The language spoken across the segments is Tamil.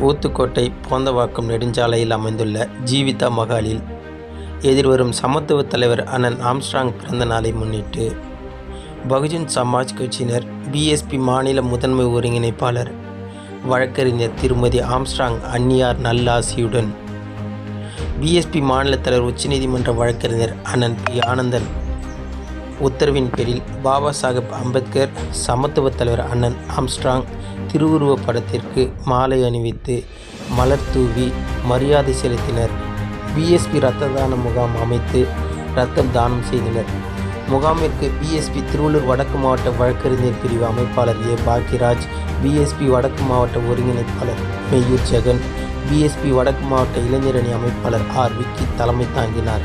ஊத்துக்கோட்டை போந்தவாக்கம் நெடுஞ்சாலையில் அமைந்துள்ள ஜீவிதா மகாலில் எதிர்வரும் சமத்துவ தலைவர் அண்ணன் ஆம்ஸ்ட்ராங் பிறந்த நாளை முன்னிட்டு பகுஜன் சமாஜ் கட்சியினர் பிஎஸ்பி மாநில முதன்மை ஒருங்கிணைப்பாளர் வழக்கறிஞர் திருமதி ஆம்ஸ்ட்ராங் அந்நியார் நல்லாசியுடன் பிஎஸ்பி மாநில தலைவர் உச்சநீதிமன்ற வழக்கறிஞர் அண்ணன் பி. ஆனந்தன். உத்தரவின் பேரில் பாபா சாஹேப் அம்பேத்கர் சமத்துவ தலைவர் அண்ணன் ஆம்ஸ்ட்ராங் திருவுருவப் படத்திற்கு மாலை அணிவித்து மலர் தூவி மரியாதை செலுத்தினர். பிஎஸ்பி இரத்த தான முகாம் அமைத்து இரத்தம் தானம் செய்தனர். முகாமிற்கு பிஎஸ்பி திருவள்ளூர் வடக்கு மாவட்ட வழக்கறிஞர் பிரிவு அமைப்பாளர் ஏ. பாக்யராஜ் பிஎஸ்பி வடக்கு மாவட்ட ஒருங்கிணைப்பாளர் மெய்யூர் ஜெகன் பிஎஸ்பி வடக்கு மாவட்ட இளைஞரணி அமைப்பாளர் ஆர். விக்கி தலைமை தாங்கினார்.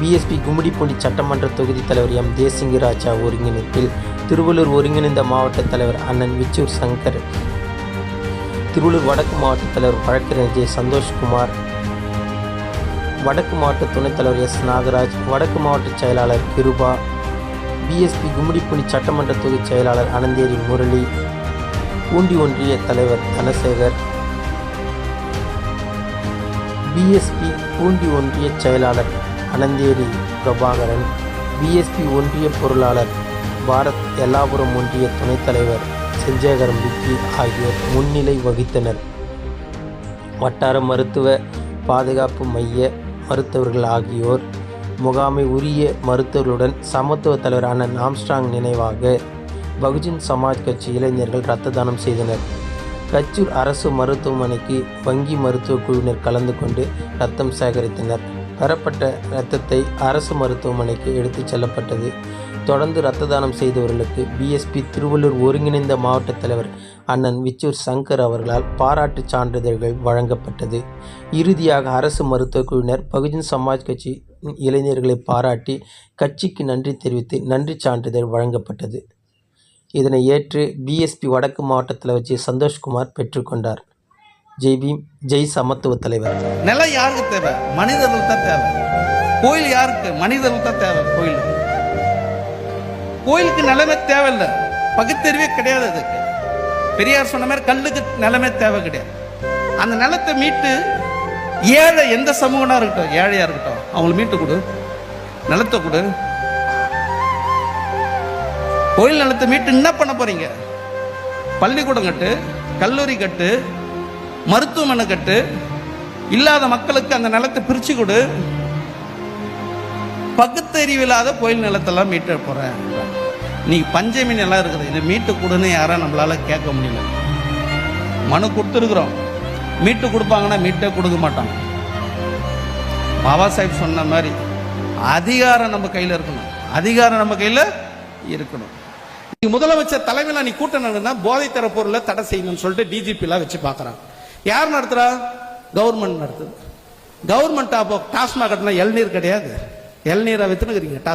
பிஎஸ்பி கும்மிடிப்பூண்டி சட்டமன்ற தொகுதி தலைவர் எம். தேசிங்கராஜா ஒருங்கிணைப்பில் திருவள்ளூர் ஒருங்கிணைந்த மாவட்ட தலைவர் அண்ணன் விச்சூர் சங்கர் திருவள்ளூர் வடக்கு மாவட்ட தலைவர் வழக்கறிஞர் ஜே சந்தோஷ்குமார் வடக்கு மாவட்ட துணைத் தலைவர் எஸ் நாகராஜ் வடக்கு மாவட்ட செயலாளர் கிருபா பிஎஸ்பி கும்மிடிப்புணி சட்டமன்ற தொகுதி செயலாளர் அனந்தேரி முரளி பூண்டி ஒன்றிய தலைவர் தனசேகர் பிஎஸ்பி பூண்டி ஒன்றிய செயலாளர் அனந்தேரி பிரபாகரன் பிஎஸ்பி ஒன்றிய பொருளாளர் பாரத் எல்லாபுரம் ஒன்றிய துணைத் தலைவர் செஞ்சேகரம் விக்கி ஆகியோர் முன்னிலை வகித்தனர். வட்டார மருத்துவ பாதுகாப்பு மைய மருத்துவர்கள் ஆகியோர் முகாமை உரிய மருத்துவர்களுடன் சமத்துவ தலைவரான நாம்ஸ்டாங் நினைவாக பகுஜன் சமாஜ் கட்சி இளைஞர்கள் இரத்த தானம் செய்தனர். கச்சூர் அரசு மருத்துவமனைக்கு வங்கி மருத்துவ குழுவினர் கலந்து கொண்டு ரத்தம் சேகரித்தனர். பெறப்பட்ட இரத்தத்தை அரசு மருத்துவமனைக்கு எடுத்துச் செல்லப்பட்டது. தொடர்ந்து இரத்த தானம் செய்தவர்களுக்கு பிஎஸ்பி திருவள்ளூர் ஒருங்கிணைந்த மாவட்ட தலைவர் அண்ணன் விச்சூர் சங்கர் அவர்களால் பாராட்டுச் சான்றிதழ்கள் வழங்கப்பட்டது. இறுதியாக அரசு மருத்துவக் குழுவினர் பகுஜன் சமாஜ் கட்சி இளைஞர்களை பாராட்டி கட்சிக்கு நன்றி தெரிவித்து நன்றி சான்றிதழ் வழங்கப்பட்டது. இதனை ஏற்று பிஎஸ்பி வடக்கு மாவட்ட தலைவர் ஜே. சந்தோஷ்குமார் பெற்றுக்கொண்டார் ஜெய் பீம் ஜெய் சமத்துவ தலைவர். நிலம் யாருக்கு தேவை? மனிதர்கள் தான் தேவை. கோயில் யாருக்கு? மனிதர்கள் தான் தேவை கோயில். கோயிலுக்கு நிலமே தேவையில்லை. பகுத்தறிவே கிடையாது அதுக்கு பெரியார் சொன்ன மாதிரி கல்லுக்கு நிலமே தேவை கிடையாது. அந்த நிலத்தை மீட்டு ஏழை எந்த சமூகனா இருக்கட்டும் ஏழையா இருக்கட்டும் அவங்களை மீட்டு கொடு. நிலத்தை கொடு. கோயில் நிலத்தை மீட்டு என்ன பண்ண போறீங்க? பள்ளிக்கூடம் கட்டு கல்லூரி கட்டு மருத்துவமனை கட்டு இல்லாத மக்களுக்கு அந்த நிலத்தை பிரிச்சு கொடு. பகுத்தறிவில்லாத கோயில் நிலத்தெல்லாம் மீட்டு போகிறேன் நீ பஞ்சமி நிலம் இருக்குது இதை மீட்டு கொடுன்னு யாரும் நம்மளால் கேட்க முடியல. மனு கொடுத்துருக்குறோம். மீட்டு கொடுப்பாங்கன்னா மீட்டே கொடுக்க மாட்டாங்க. பாபா சாஹிப் சொன்ன மாதிரி அதிகாரம் நம்ம கையில் இருக்கணும். அதிகாரம் நம்ம கையில் இருக்கணும். நீ முதலமைச்சர் தலைமையில் நீ கூட்டம் நடந்தா போதை தர பொருளை தடை செய்யணும்னு சொல்லிட்டு டிஜிபிலாம் வச்சு பார்க்குறான் யார் நடத்துகிறா கவர்மெண்ட் நடத்துது. கவர்மெண்ட் அப்போ டாஸ்மாக் கட்டினா இளநீர் கிடையாது. இளநீரை வித்துனுக்குறீங்க டாஸ்